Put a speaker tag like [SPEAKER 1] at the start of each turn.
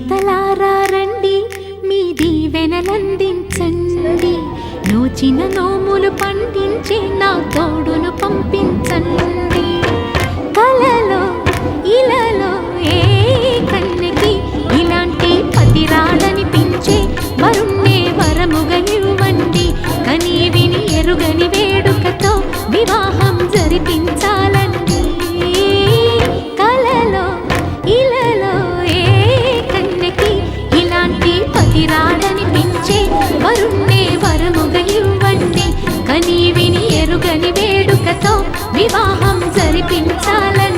[SPEAKER 1] రండి మీ దీవెనలందించండి. నోచిన నోములు పండించే నాతో వివాహం జరిపించాలని